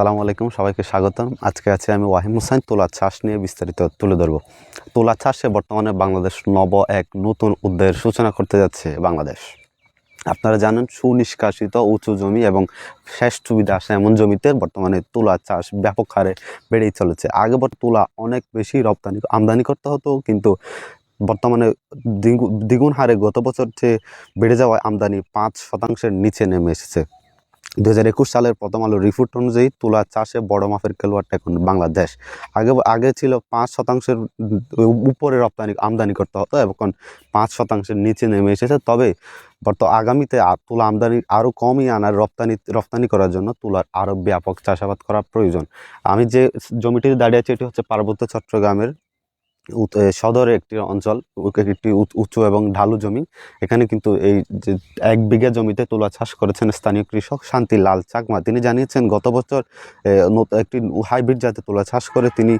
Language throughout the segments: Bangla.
সালামু আলাইকুম, সবাইকে স্বাগতম। আজকে আছে আমি ওয়াহিম হোসেন তুলা চাষ নিয়ে বিস্তারিত তুলে ধরব। তুলা চাষে বর্তমানে বাংলাদেশ নব এক নতুন উদ্যোগের সূচনা করতে যাচ্ছে বাংলাদেশ। আপনারা জানেন, সুনিষ্কাশিত উঁচু জমি এবং শেষ সুবিধা আসে এমন জমিতে বর্তমানে তুলা চাষ ব্যাপক হারে বেড়েই চলেছে। আগে তুলা অনেক বেশি রপ্তানি আমদানি করতে হতো, কিন্তু বর্তমানে দ্বিগু- দ্বিগুণ হারে গত বছর যে বেড়ে যাওয়ায় আমদানি পাঁচ শতাংশের নিচে নেমে এসেছে। দু হাজার একুশ সালের প্রথম আলো রিপোর্ট অনুযায়ী তুলা চাষে বড় মাপের খেলোয়াড়টা এখন বাংলাদেশ। আগে আগে ছিল পাঁচ শতাংশের উপরে রপ্তানি, আমদানি করতে হতো এখন পাঁচ শতাংশের নিচে নেমে এসেছে। তবে বর্ত আগামীতে তুলা আমদানি আরও কমই আনার রপ্তানি রপ্তানি করার জন্য তুলার আরও ব্যাপক চাষাবাদ করা প্রয়োজন। আমি যে জমিটিতে দাঁড়িয়ে আছি, এটি হচ্ছে পার্বত্য চট্টগ্রামের সদরে একটি অঞ্চল একটি উচ- এবং ঢালু জমি। এখানে কিন্তু এই যে এক বিঘা জমিতে তুলা চাষ করেছেন স্থানীয় কৃষক শান্তি লাল চাকমা। তিনি জানিয়েছেন, গত বছর একটি হাইব্রিড জাতের তুলা চাষ করে তিনি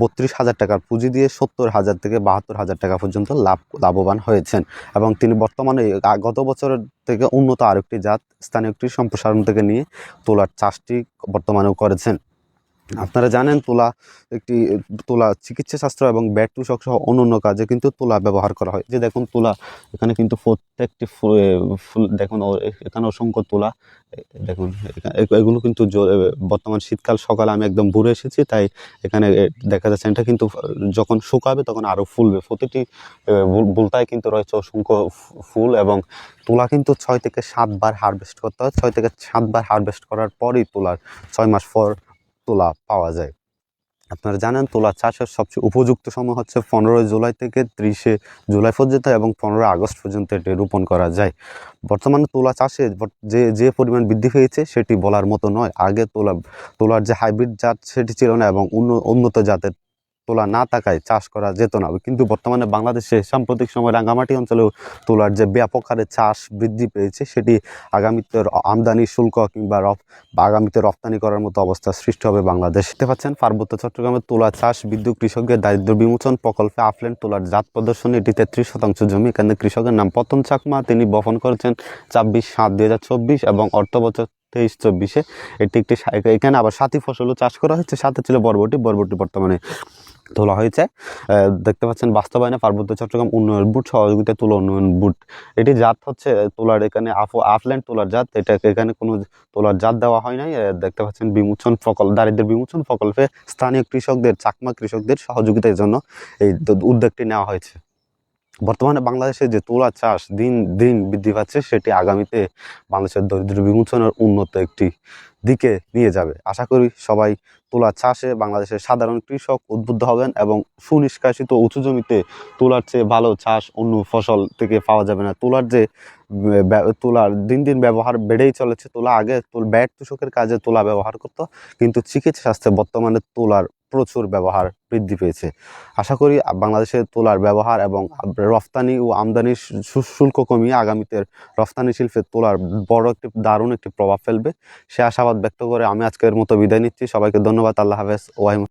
বত্রিশ হাজার টাকার পুঁজি দিয়ে সত্তর হাজার থেকে বাহাত্তর হাজার টাকা পর্যন্ত লাভ, লাভবান হয়েছেন। এবং তিনি বর্তমানে গত বছরের থেকে উন্নত আরেকটি জাত স্থানীয় কৃষি সম্প্রসারণ থেকে নিয়ে তোলার চাষটি বর্তমানেও করেছেন। আপনারা জানেন তুলা একটি, তুলা চিকিৎসা শাস্ত্র এবং ব্যাট তুষক সহ অন্যান্য কাজে কিন্তু তুলা ব্যবহার করা হয়। যে দেখুন তুলা, এখানে কিন্তু প্রত্যেকটি ফুল দেখুন এখানে অসংখ্য তুলা দেখুন এগুলো কিন্তু বর্তমান শীতকাল সকালে আমি একদম ভোরে এসেছি, তাই এখানে দেখা যাচ্ছে এটা কিন্তু যখন শুকাবে তখন আরও ফুলবে। প্রতিটি বুলতায় কিন্তু রয়েছে অসংখ্য ফুল এবং তুলা কিন্তু ছয় থেকে সাতবার হারভেস্ট করতে হয়। ছয় থেকে সাতবার হারভেস্ট করার পরই তুলার ছয় মাস পর তুলা পাওয়া যায়। আপনারা জানেন, তোলা চাষের সবচেয়ে উপযুক্ত সময় হচ্ছে পনেরোই জুলাই থেকে ত্রিশে জুলাই পর্যন্ত এবং পনেরোই আগস্ট পর্যন্ত এটি রোপণ করা যায়। বর্তমানে তোলা চাষে যে যে পরিমাণ বৃদ্ধি পেয়েছে সেটি বলার মতো নয়। আগে তোলা, তোলার যে হাইব্রিড জাত সেটি ছিল না এবং উন্নত জাতের তুলা না থাকায় চাষ করা যেত না। কিন্তু বর্তমানে বাংলাদেশে সাম্প্রতিক সময় রাঙ্গামাটি অঞ্চলেও তোলার যে ব্যাপক হারে চাষ বৃদ্ধি পেয়েছে, সেটি আগামীতে আমদানি শুল্ক কিংবা রফ আগামীতে রপ্তানি করার মতো অবস্থা সৃষ্টি হবে বাংলাদেশ। দেখতে পাচ্ছেন, পার্বত্য চট্টগ্রামের তুলা চাষ, বিদ্যুৎ কৃষকদের দারিদ্র বিমোচন প্রকল্পে আফলেন তুলার জাত প্রদর্শনী এটি তেত্রিশ শতাংশ জমি। এখানে কৃষকের নাম পতন চাকমা, তিনি বপন করেছেন ছাব্বিশ সাত দুই হাজার চব্বিশ এবং অর্থ বছর তেইশ চব্বিশে। এটি একটি এখানে আবার সাথী ফসলও চাষ করা হয়েছে, সাথে ছিল বরবটি। বরবটি বর্তমানে তোলা হয়েছে। দেখতে পাচ্ছেন বাস্তবায়নে পার্বত্য চট্টগ্রাম উন্নয়ন বুট সহযোগিতা তুলা উন্নয়ন বুট এটি জাত হচ্ছে তোলার এখানে আফ আফল্যান্ড তোলার জাত। এটা এখানে কোনো তোলার জাত দেওয়া হয় নাই। দেখতে পাচ্ছেন বিমোচন প্রকল্প দারিদ্র বিমোচন প্রকল্পে স্থানীয় কৃষকদের, চাকমা কৃষকদের সহযোগিতার জন্য এই উদ্যোগটি নেওয়া হয়েছে। বর্তমানে বাংলাদেশে যে তুলা চাষ দিন দিন বৃদ্ধি পাচ্ছে, সেটি আগামীতে বাংলাদেশের দরিদ্র বিমোচনের উন্নত একটি দিকে নিয়ে যাবে। আশা করি সবাই তুলা চাষে বাংলাদেশের সাধারণ কৃষক উদ্বুদ্ধ হবেন এবং সুনিষ্কাশিত উঁচু জমিতে তুলার চেয়ে ভালো চাষ অন্য ফসল থেকে পাওয়া যাবে না। তুলার যে তুলার দিন দিন ব্যবহার বেড়েই চলেছে। তুলা আগে তুল, ব্যাট তুষকের কাজে তুলা ব্যবহার করত, কিন্তু চিকিৎসা স্বাস্থ্যে বর্তমানে তুলার প্রচুর ব্যবহার বৃদ্ধি পেয়েছে। আশা করি বাংলাদেশে তুলার ব্যবহার এবং রফতানি ও আমদানির শুল্ক কমিয়ে আগামীতে রফতানি শিল্পে তোলার বড় একটি, দারুণ একটি প্রভাব ফেলবে। সে আশাবাদ ব্যক্ত করে আমি আজকের মতো বিদায় নিচ্ছি। সবাইকে ধন্যবাদ। আল্লাহ হাফেজ। ওয়াহিম